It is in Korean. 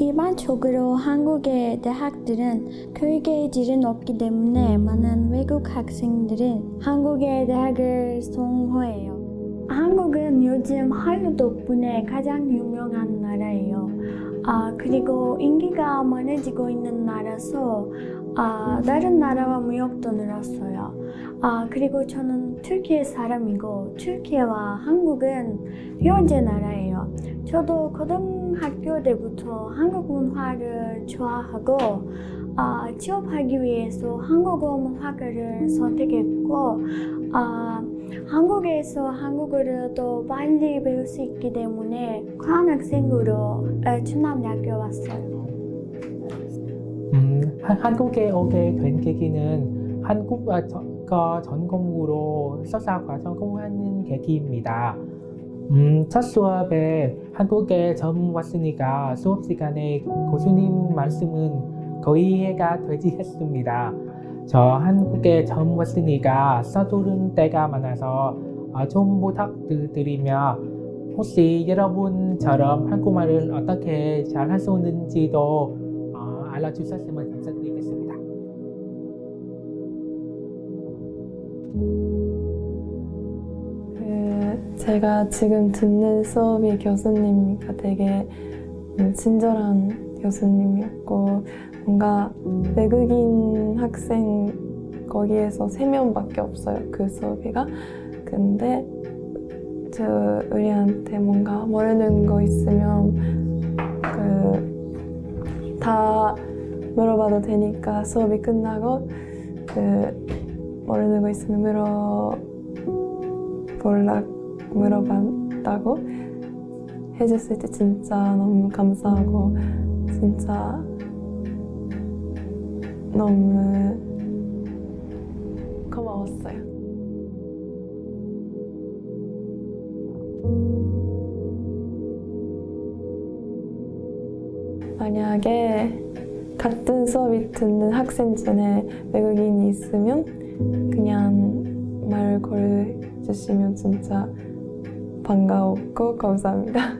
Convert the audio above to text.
일반적으로 한국의 대학들은 교육의 질은 없기 때문에 많은 외국 학생들은 한국의 대학을 선호해요. 한국은 요즘 한류 덕분에 가장 유명한 나라예요. 아, 그리고 인기가 많아지고 있는 나라서 아, 다른 나라와 무역도 늘었어요. 아, 그리고 저는 터키 사람이고 터키와 한국은 현재 나라예요. 저도 고등학교 때부터 한국 문화를 좋아하고 아, 취업하기 위해서 한국어 문화과를 선택했고 아, 한국에서 한국어를 더 빨리 배울 수 있기 때문에 관학생으로 아, 중남대학교 왔어요. 음, 한- 한국에 오게 된 계기는 한국어 전공으로 석사 과정 공부하는 계기입니다. 음, 첫 수업에 한국에 처음 왔으니까 수업 시간에 교수님 말씀은 거의 이해가 되지 했습니다. 저 한국에 처음 왔으니까 서두른 때가 많아서 어, 좀 부탁드리며 혹시 여러분처럼 한국말을 어떻게 잘 할 수 있는지도 어, 알려주셨으면 감사드리겠습니다. 그 제가 지금 듣는 수업이 교수님이가 되게 음, 친절한 교수님이었고 뭔가 외국인 학생 거기에서 세 명밖에 없어요 그 수업이가. 근데 저 우리한테 뭔가 모르는 거 있으면 그 다 물어봐도 되니까 수업이 끝나고 그 모르는 거 있으면 물어 볼락 물어봤다고 해줬을 때 진짜 너무 감사하고 진짜 너무 고마웠어요. 만약에 같은 수업이 듣는 학생 중에 외국인이 있으면 그냥 말 걸어주시면 진짜 반가웠고 감사합니다.